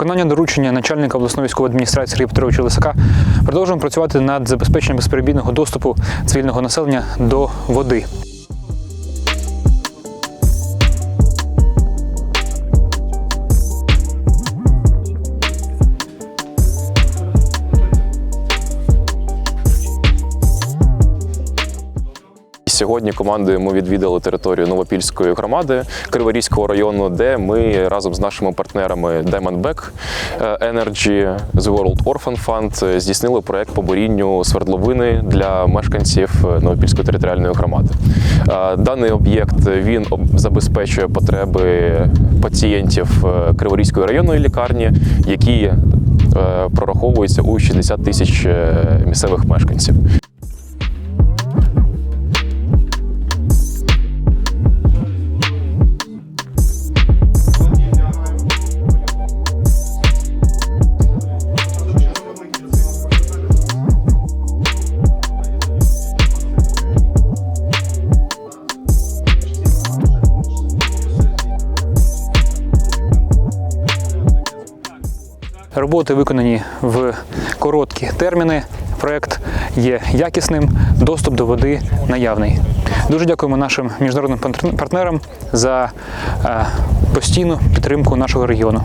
виконання доручення начальника обласної військової адміністрації Сергія Петровича Лисака продовжуємо працювати над забезпеченням безперебійного доступу цивільного населення до води. Сьогодні командою ми відвідали територію Новопільської громади Криворізького району, де ми разом з нашими партнерами Diamondback Energy, The World Orphan Fund здійснили проект по бурінню свердловини для мешканців Новопільської територіальної громади. Е, Даний об'єкт він забезпечує потреби пацієнтів е, Криворізької районної лікарні, які е, прораховуються у 60 тисяч е, місцевих мешканців. Роботи виконані в короткі терміни. Проект є якісним, доступ до води наявний. Дуже дякуємо нашим міжнародним партнерам за е, постійну підтримку нашого регіону.